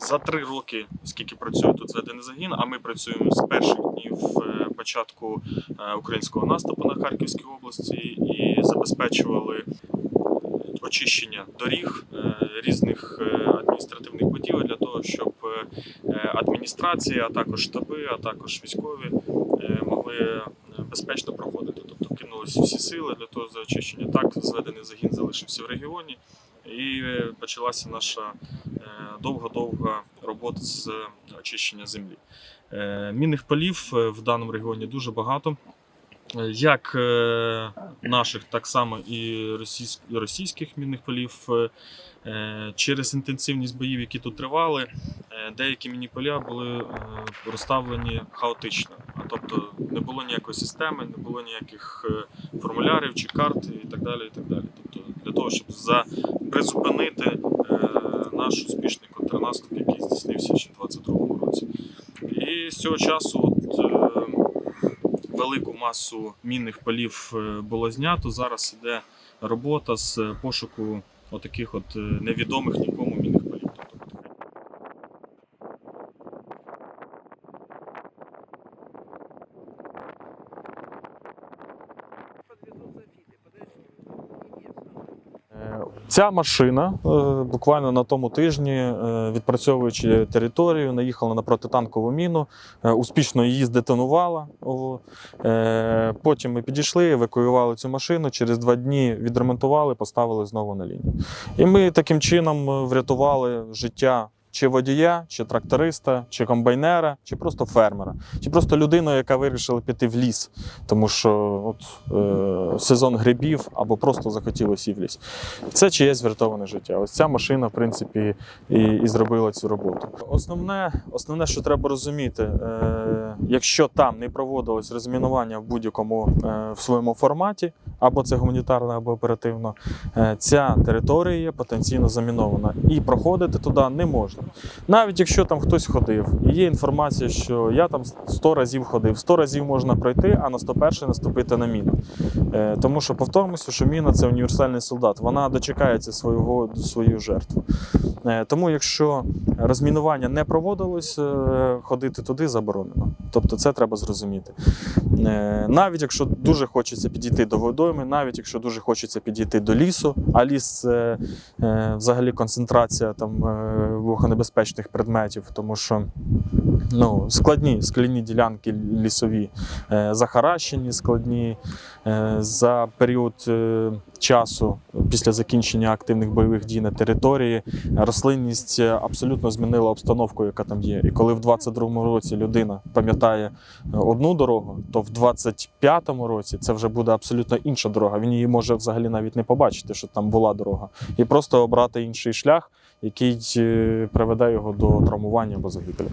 За три роки, скільки працює тут зведений загін, а ми працюємо з перших днів е, початку е, українського наступу на Харківській області і забезпечували очищення доріг е, різних адміністративних будівель для того, щоб адміністрація, а також штаби, а також військові могли безпечно проходити. Тобто кинулися всі сили для того за очищення. Так зведений загін залишився в регіоні, і е, почалася наша е, довга-довга робота з очищення землі. Е, Мінних полів е, в даному регіоні дуже багато. Е, Як е, наших, так само і російських мінних полів. Е, е, Через інтенсивність боїв, які тут тривали, е, деякі міні поля були е, розставлені хаотично. Тобто не було ніякої системи, не було ніяких е, формулярів чи карт і так далі. І так далі. Тобто для того, щоб за, призупинити е, наш успішний контрнаступ, який здійснився ще в 2022 році. І з цього часу от, е, велику масу мінних полів е, було знято. Зараз іде робота з пошуку отаких от невідомих нікому мінних полів. Тобто, Ця машина е, буквально на тому тижні, е, відпрацьовуючи територію, наїхала на протитанкову міну, е, успішно її здетонувала. Потім ми підійшли, евакуювали цю машину. Через два дні відремонтували, поставили знову на лінію. І ми таким чином врятували життя. Чи водія, чи тракториста, чи комбайнера, чи просто фермера, чи просто людину, яка вирішила піти в ліс, тому що от, е, сезон грибів або просто захотілося в ліс. Це чиєсь врятоване життя. Ось ця машина, в принципі, і, і зробила цю роботу. Основне, основне, що треба розуміти, е, якщо там не проводилось розмінування в будь-якому е, в своєму форматі, або це гуманітарно, або оперативно, е, ця територія є потенційно замінована, і проходити туди не можна. Навіть якщо там хтось ходив, і є інформація, що я там 100 разів ходив, 100 разів можна пройти, а на 101 наступити на міну. Е, Тому що повторимося, що міна це універсальний солдат. Вона дочекається свого свою жертву. Е, Тому, якщо розмінування не проводилось, ходити туди заборонено. Тобто, це треба зрозуміти. Е, Навіть якщо дуже хочеться підійти до водойми, навіть якщо дуже хочеться підійти до лісу, а ліс це е, взагалі концентрація там вухонебезпечних предметів, тому що ну, складні скляні ділянки лісові е, захаращені, складні е, за період е, часу після закінчення активних бойових дій на території. Рослинність абсолютно змінила обстановку, яка там є. І коли в 22-му році людина пам'ятає одну дорогу, то в 25-му році це вже буде абсолютно інша дорога. Він її може взагалі навіть не побачити, що там була дорога, і просто обрати інший шлях, який приведе його до травмування або загибелі.